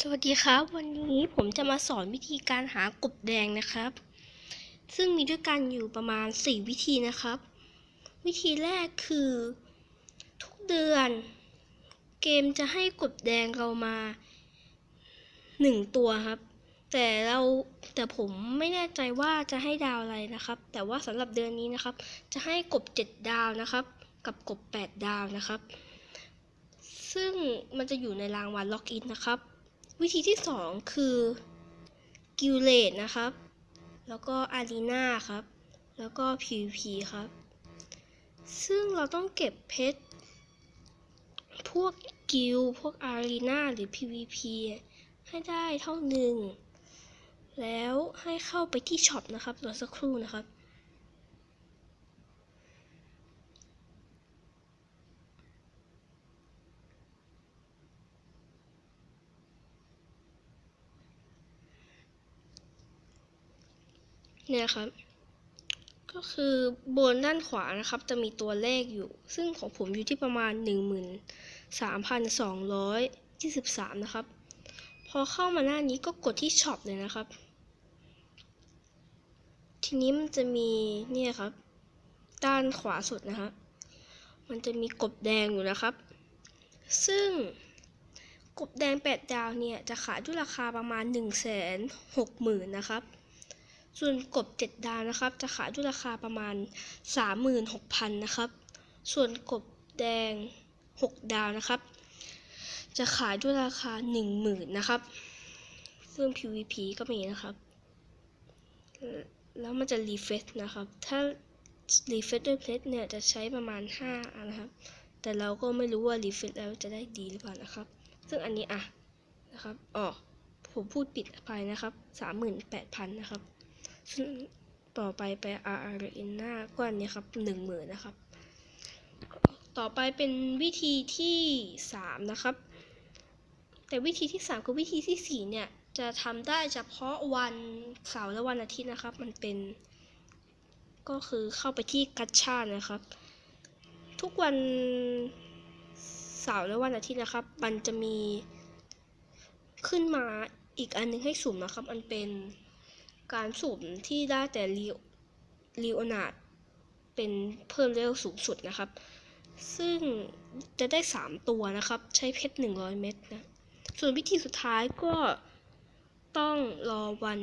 สวัสดีครับ วันนี้ผมจะมาสอนวิธีการหากบแดงนะครับ ซึ่งมีด้วยกันอยู่ประมาณ 4 วิธีนะครับ วิธีแรกคือทุกเดือน เกมจะให้กบแดงเรามา 1 ตัวครับ แต่เราแต่ผมไม่แน่ใจว่าจะให้ดาวอะไรนะครับ แต่ว่าสำหรับเดือนนี้นะครับ จะให้กบ 7 ดาวนะครับ กับกบ 8 ดาวนะครับ ซึ่งมันจะอยู่ในรางวัลล็อกอินนะครับ วิธีที่ 2 คือกิลเลตนะครับ แล้วก็อารีนาครับ แล้วก็ PVP ครับ ซึ่งเราต้องเก็บเพชร พวกกิลพวกอารีนาหรือ PVP ให้ได้เท่าหนึ่ง แล้วให้เข้าไปที่ช็อปนะครับรอสักครู่นะครับ เนี่ยครับ ก็คือบนด้านขวานะครับ จะมีตัวเลขอยู่ ซึ่งของผมอยู่ที่ประมาณ 13,223 นะครับ พอเข้ามาหน้านี้ก็กดที่ช็อปเลยนะครับ ทีนี้มันจะมีเนี่ยครับ ด้านขวาสุดนะครับมันจะมีกบแดงอยู่นะครับ ซึ่งกบแดง 8 ดาวเนี่ย จะขายด้วยราคาประมาณ 160,000นะครับ ส่วนกบ 7 ดาวนะครับ จะขายด้วยราคาประมาณ 36,000นะครับ ส่วนกบแดง 6 ดาวนะครับ จะขายด้วยราคา 10,000นะครับ ซึ่ง PVP ก็มีนะครับ แล้วมันจะรีเฟซนะครับ ถ้ารีเฟซด้วยเพชรเนี่ยจะใช้ประมาณ5อันนะครับ แต่เราก็ไม่รู้ว่ารีเฟซแล้วจะได้ดีหรือเปล่านะครับ ซึ่งอันนี้อะนะครับอ๋อผมพูดปิดไปนะครับ 38,000 นะครับ ซึ่งต่อไปไป R R N หน้าก็อันนี้ครับหนึ่งหมื่นนะครับ ต่อไปเป็นวิธีที่สามนะครับ แต่วิธีที่สามกับวิธีที่สี่เนี่ยจะทำได้เฉพาะวันเสาร์และวันอาทิตย์นะครับ มันเป็น ก็คือเข้าไปที่กัชชานะครับ ทุกวันเสาร์และวันอาทิตย์นะครับ มันจะมีขึ้นมาอีกอันหนึงให้สุ่มนะครับ มันเป็น การสุ่มที่ได้แต่ลีโอนาร์ดเป็นเพิ่มเลเวลสูงสุดนะครับ ซึ่งจะได้ 3 ตัวนะครับ ใช้เพชร 100 เม็ดนะ ส่วนวิธีสุดท้ายก็ต้องรอวัน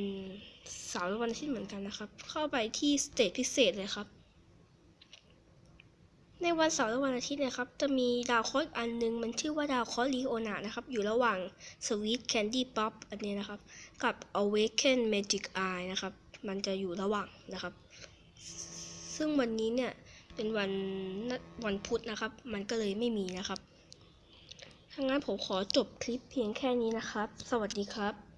สามวันที่เหมือนกันนะครับ เข้าไปที่สเตจพิเศษเลยครับ ในวันเสาร์และวันอาทิตย์นะครับ จะมีดาวเคราะห์อีกอันนึง มันชื่อว่าดาวเคราะห์ลีโอนานะครับ อยู่ระหว่าง Sweet Candy Pop อันนี้นะครับ กับ Awaken Magic Eye นะครับ มันจะอยู่ระหว่างนะครับ ซึ่งวันนี้เนี่ยเป็นวันวันพุธนะครับ มันก็เลยไม่มีนะครับถ้างั้นผมขอจบคลิปเพียงแค่นี้นะครับ สวัสดีครับ